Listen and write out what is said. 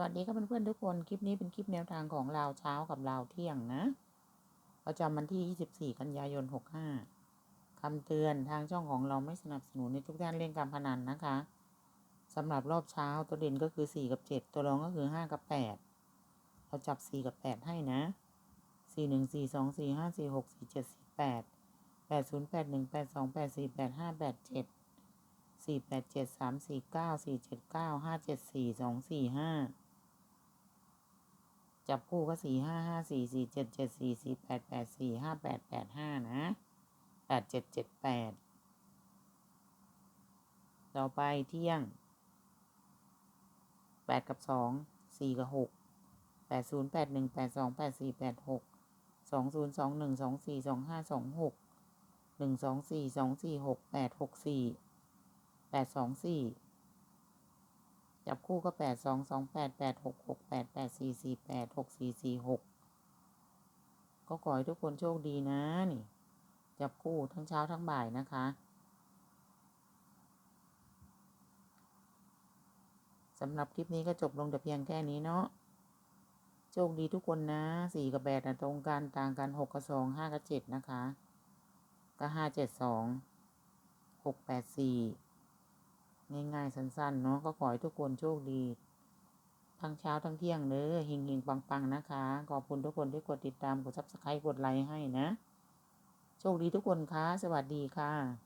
วัสดีครับเพื่อนๆทุกคน คลิปนี้เป็นคลิปแนวทางของลาวเช้ากับลาวเที่ยงนะ ประจำวันที่ 24 กันยายน 65 คำเตือนทางช่องของเราไม่สนับสนุนในทุกท่านเล่นการพนันนะคะสำหรับรอบเช้าตัวเด่นก็คือ 4 กับ 7 ตัวรองก็คือ 5 กับ 8 เราจับ 4 กับ 8 ให้นะ 4 1 4 2 4 5 4 6 4 7 4 8 8 0 8 1 8 2 8 4 8 5 8 7สี่แปดเจ็ดสามสี่เก้าสี่เจับคู่ก็สี่ห้าห้าสี่สี่เจ็ดเจ็ดสี่สี่แปดแปดสี่ห้าแปดแปดห้านะแปดเจ็ดเจ็ดแปดต่อไปเที่ยงแปดกับสองสี่กับหกแปดศูนย์แปดหนึ่งแปดสองแปดสี่แปดหกสองศูนย์สองหนึ่งสองสี่สองห้าสองหกหนึ่งสองสี่สองสี่หกแปดหกสี่แปดสองสี่ จับคู่ก็แปดสองสองแปดแปดหกหกแปดแปดสี่สี่แปดหกสี่สี่หกก็ขอให้ทุกคนโชคดีนะนี่ จับคู่ทั้งเช้าทั้งบ่ายนะคะสำหรับคลิปนี้ก็จบลงแต่เพียงแค่นี้เนาะโชคดีทุกคนนะสี่กับแปดนะตรงกันต่างกันหกกับสองห้ากับเจ็ดนะคะ ก็ห้าเจ็ดสองหกแปดสี่ ง่ายๆ สั้นๆ เนาะก็ขอให้ทุกคนโชคดี ทั้งเช้าทั้งเที่ยงเด้อเฮงๆ ปังๆ นะคะ ขอบคุณทุกคนที่กดติดตาม กดซับสไครต์กดไลค์ให้นะ โชคดีทุกคนคะสวัสดีค่ะ